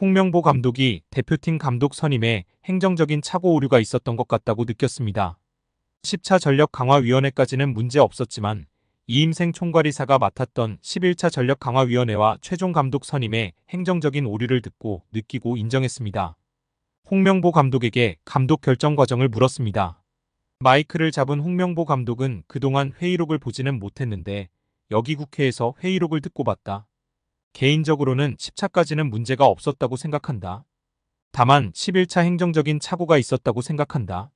홍명보 감독이 대표팀 감독 선임에 행정적인 착오 오류가 있었던 것 같다고 느꼈습니다. 10차 전력 강화 위원회까지는 문제 없었지만 이임생 총괄이사가 맡았던 11차 전력 강화 위원회와 최종 감독 선임에 행정적인 오류를 듣고 느끼고 인정했습니다. 홍명보 감독에게 감독 결정 과정을 물었습니다. 마이크를 잡은 홍명보 감독은 그동안 회의록을 보지는 못했는데 여기 국회에서 회의록을 듣고 봤다. 개인적으로는 10차까지는 문제가 없었다고 생각한다. 다만 11차 행정적인 착오가 있었다고 생각한다.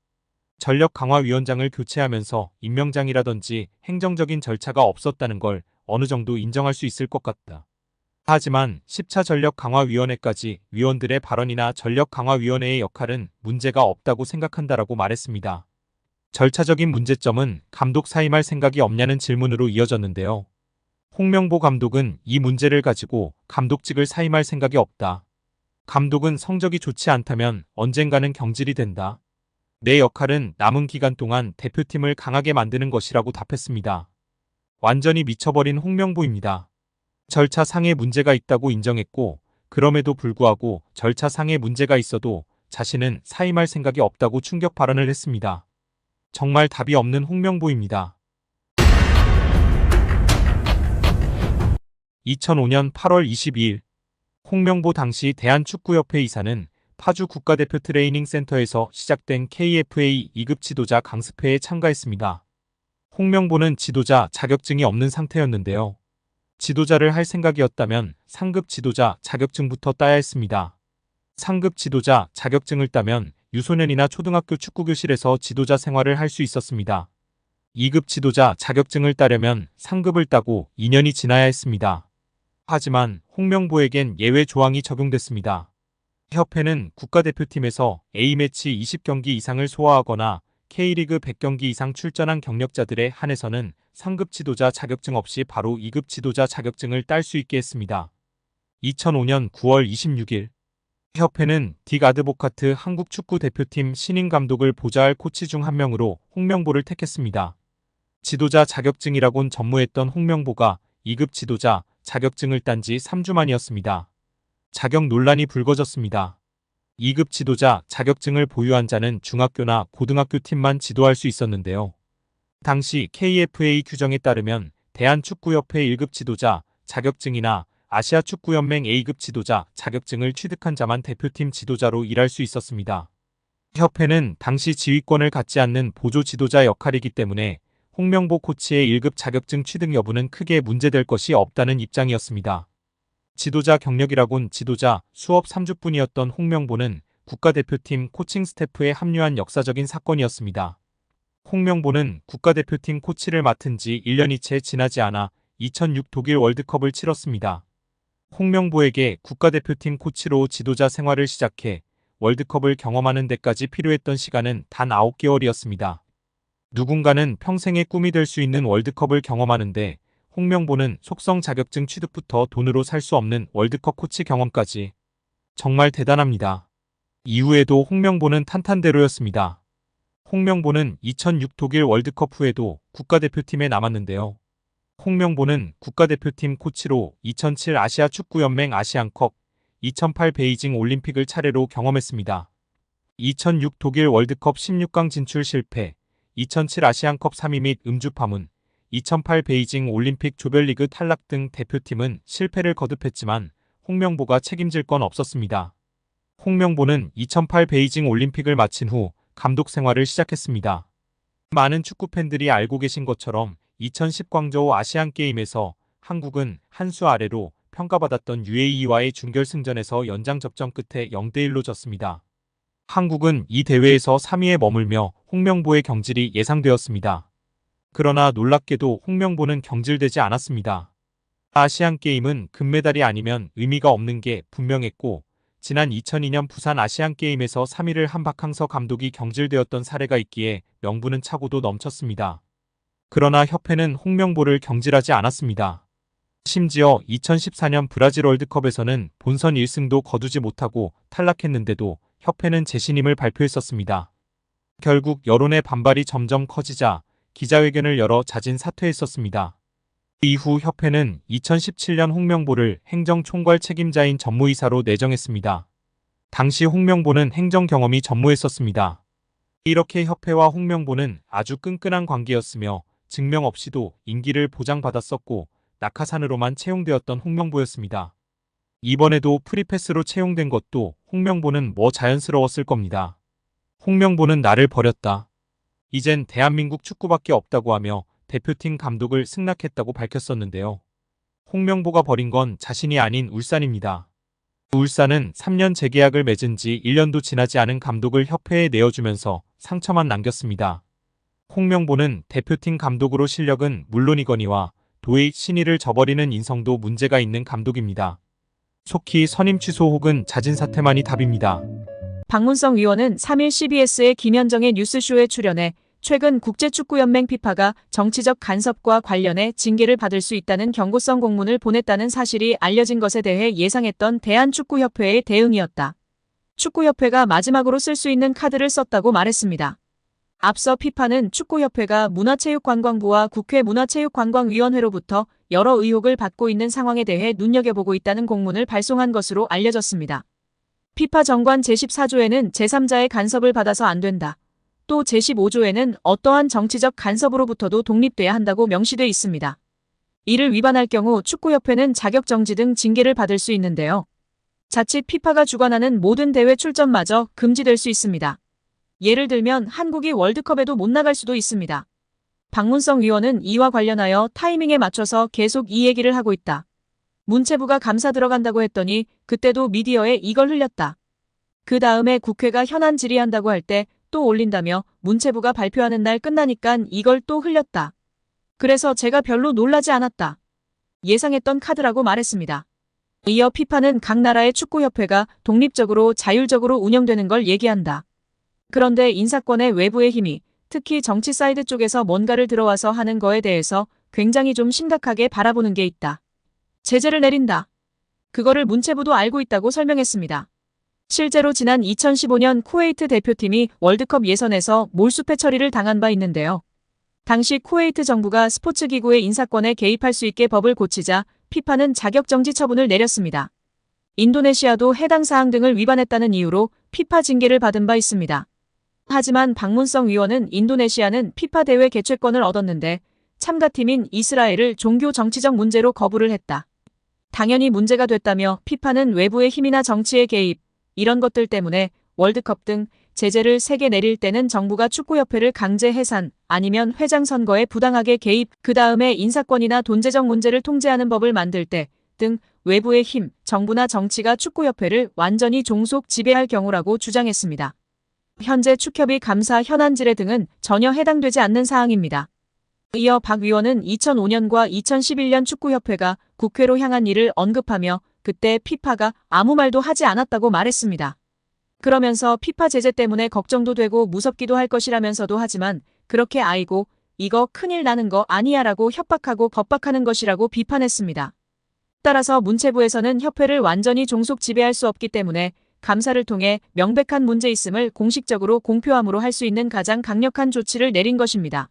전력 강화위원장을 교체하면서 임명장이라든지 행정적인 절차가 없었다는 걸 어느 정도 인정할 수 있을 것 같다. 하지만 10차 전력 강화위원회까지 위원들의 발언이나 전력 강화위원회의 역할은 문제가 없다고 생각한다라고 말했습니다. 절차적인 문제점은 감독 사임할 생각이 없냐는 질문으로 이어졌는데요. 홍명보 감독은 이 문제를 가지고 감독직을 사임할 생각이 없다. 감독은 성적이 좋지 않다면 언젠가는 경질이 된다. 내 역할은 남은 기간 동안 대표팀을 강하게 만드는 것이라고 답했습니다. 완전히 미쳐버린 홍명보입니다. 절차상의 문제가 있다고 인정했고 그럼에도 불구하고 절차상의 문제가 있어도 자신은 사임할 생각이 없다고 충격 발언을 했습니다. 정말 답이 없는 홍명보입니다. 2005년 8월 22일 홍명보 당시 대한축구협회 이사는 파주 국가대표 트레이닝 센터에서 시작된 KFA 2급 지도자 강습회에 참가했습니다. 홍명보는 지도자 자격증이 없는 상태였는데요. 지도자를 할 생각이었다면 상급 지도자 자격증부터 따야 했습니다. 상급 지도자 자격증을 따면 유소년이나 초등학교 축구교실에서 지도자 생활을 할 수 있었습니다. 2급 지도자 자격증을 따려면 상급을 따고 2년이 지나야 했습니다. 하지만 홍명보에겐 예외 조항이 적용됐습니다. 협회는 국가대표팀에서 A매치 20경기 이상을 소화하거나 K리그 100경기 이상 출전한 경력자들에 한해서는 상급 지도자 자격증 없이 바로 2급 지도자 자격증을 딸 수 있게 했습니다. 2005년 9월 26일 협회는 딕 아드보카트 한국 축구 대표팀 신인 감독을 보좌할 코치 중 한 명으로 홍명보를 택했습니다. 지도자 자격증이라곤 전무했던 홍명보가 2급 지도자 자격증을 딴 지 3주 만이었습니다. 자격 논란이 불거졌습니다. 2급 지도자 자격증을 보유한 자는 중학교나 고등학교 팀만 지도할 수 있었는데요. 당시 KFA 규정에 따르면 대한축구협회 1급 지도자 자격증이나 아시아축구연맹 A급 지도자 자격증을 취득한 자만 대표팀 지도자로 일할 수 있었습니다. 협회는 당시 지휘권을 갖지 않는 보조 지도자 역할이기 때문에 홍명보 코치의 1급 자격증 취득 여부는 크게 문제될 것이 없다는 입장이었습니다. 지도자 경력이라곤 지도자 수업 3주뿐이었던 홍명보는 국가대표팀 코칭 스태프에 합류한 역사적인 사건이었습니다. 홍명보는 국가대표팀 코치를 맡은 지 1년이 채 지나지 않아 2006 독일 월드컵을 치렀습니다. 홍명보에게 국가대표팀 코치로 지도자 생활을 시작해 월드컵을 경험하는 데까지 필요했던 시간은 단 9개월이었습니다. 누군가는 평생의 꿈이 될 수 있는 월드컵을 경험하는데 홍명보는 속성 자격증 취득부터 돈으로 살 수 없는 월드컵 코치 경험까지 정말 대단합니다. 이후에도 홍명보는 탄탄대로였습니다. 홍명보는 2006 독일 월드컵 후에도 국가대표팀에 남았는데요. 홍명보는 국가대표팀 코치로 2007 아시아 축구연맹 아시안컵, 2008 베이징 올림픽을 차례로 경험했습니다. 2006 독일 월드컵 16강 진출 실패, 2007 아시안컵 3위 및 음주 파문, 2008 베이징 올림픽 조별리그 탈락 등 대표팀은 실패를 거듭했지만 홍명보가 책임질 건 없었습니다. 홍명보는 2008 베이징 올림픽을 마친 후 감독 생활을 시작했습니다. 많은 축구 팬들이 알고 계신 것처럼 2010 광저우 아시안 게임에서 한국은 한 수 아래로 평가받았던 UAE와의 준결승전에서 연장 접전 끝에 0대1로 졌습니다. 한국은 이 대회에서 3위에 머물며 홍명보의 경질이 예상되었습니다. 그러나 놀랍게도 홍명보는 경질되지 않았습니다. 아시안 게임은 금메달이 아니면 의미가 없는 게 분명했고 지난 2002년 부산 아시안 게임에서 3위를 한 박항서 감독이 경질되었던 사례가 있기에 명분은 차고도 넘쳤습니다. 그러나 협회는 홍명보를 경질하지 않았습니다. 심지어 2014년 브라질 월드컵에서는 본선 1승도 거두지 못하고 탈락했는데도 협회는 재신임을 발표했었습니다. 결국 여론의 반발이 점점 커지자 기자회견을 열어 자진 사퇴했었습니다. 이후 협회는 2017년 홍명보를 행정총괄 책임자인 전무이사로 내정했습니다. 당시 홍명보는 행정 경험이 전무했었습니다. 이렇게 협회와 홍명보는 아주 끈끈한 관계였으며 증명 없이도 임기를 보장받았었고 낙하산으로만 채용되었던 홍명보였습니다. 이번에도 프리패스로 채용된 것도 홍명보는 뭐 자연스러웠을 겁니다. 홍명보는 나를 버렸다. 이젠 대한민국 축구밖에 없다고 하며 대표팀 감독을 승낙했다고 밝혔었는데요. 홍명보가 버린 건 자신이 아닌 울산입니다. 울산은 3년 재계약을 맺은 지 1년도 지나지 않은 감독을 협회에 내어주면서 상처만 남겼습니다. 홍명보는 대표팀 감독으로 실력은 물론이거니와 도의 신의를 저버리는 인성도 문제가 있는 감독입니다. 속히 선임 취소 혹은 자진 사퇴만이 답입니다. 박문성 의원은 3일 CBS의 김현정의 뉴스쇼에 출연해 최근 국제축구연맹 피파가 정치적 간섭과 관련해 징계를 받을 수 있다는 경고성 공문을 보냈다는 사실이 알려진 것에 대해 예상했던 대한축구협회의 대응이었다. 축구협회가 마지막으로 쓸 수 있는 카드를 썼다고 말했습니다. 앞서 피파는 축구협회가 문화체육관광부와 국회 문화체육관광위원회로부터 여러 의혹을 받고 있는 상황에 대해 눈여겨보고 있다는 공문을 발송한 것으로 알려졌습니다. 피파 정관 제14조에는 제3자의 간섭을 받아서 안 된다. 또 제15조에는 어떠한 정치적 간섭으로부터도 독립돼야 한다고 명시돼 있습니다. 이를 위반할 경우 축구협회는 자격정지 등 징계를 받을 수 있는데요. 자칫 피파가 주관하는 모든 대회 출전마저 금지될 수 있습니다. 예를 들면 한국이 월드컵에도 못 나갈 수도 있습니다. 박문성 의원은 이와 관련하여 타이밍에 맞춰서 계속 이 얘기를 하고 있다. 문체부가 감사 들어간다고 했더니 그때도 미디어에 이걸 흘렸다. 그 다음에 국회가 현안 질의한다고 할 때 또 올린다며 문체부가 발표하는 날 끝나니깐 이걸 또 흘렸다. 그래서 제가 별로 놀라지 않았다. 예상했던 카드라고 말했습니다. 이어 피파는 각 나라의 축구협회가 독립적으로 자율적으로 운영되는 걸 얘기한다. 그런데 인사권의 외부의 힘이 특히 정치 사이드 쪽에서 뭔가를 들어와서 하는 거에 대해서 굉장히 좀 심각하게 바라보는 게 있다. 제재를 내린다. 그거를 문체부도 알고 있다고 설명했습니다. 실제로 지난 2015년 쿠웨이트 대표팀이 월드컵 예선에서 몰수패 처리를 당한 바 있는데요. 당시 쿠웨이트 정부가 스포츠 기구의 인사권에 개입할 수 있게 법을 고치자 피파는 자격정지 처분을 내렸습니다. 인도네시아도 해당 사항 등을 위반했다는 이유로 피파 징계를 받은 바 있습니다. 하지만 박문성 의원은 인도네시아는 피파 대회 개최권을 얻었는데 참가팀인 이스라엘을 종교 정치적 문제로 거부를 했다. 당연히 문제가 됐다며 피파는 외부의 힘이나 정치의 개입, 이런 것들 때문에 월드컵 등 제재를 세게 내릴 때는 정부가 축구협회를 강제 해산 아니면 회장 선거에 부당하게 개입 그 다음에 인사권이나 돈재정 문제를 통제하는 법을 만들 때 등 외부의 힘, 정부나 정치가 축구협회를 완전히 종속 지배할 경우라고 주장했습니다. 현재 축협이 감사 현안 지뢰 등은 전혀 해당되지 않는 사항입니다. 이어 박 의원은 2005년과 2011년 축구협회가 국회로 향한 일을 언급하며 그때 피파가 아무 말도 하지 않았다고 말했습니다. 그러면서 피파 제재 때문에 걱정도 되고 무섭기도 할 것이라면서도 하지만 그렇게 아이고 이거 큰일 나는 거 아니야 라고 협박하고 겁박하는 것이라고 비판했습니다. 따라서 문체부에서는 협회를 완전히 종속 지배할 수 없기 때문에 감사를 통해 명백한 문제 있음을 공식적으로 공표함으로 할 수 있는 가장 강력한 조치를 내린 것입니다.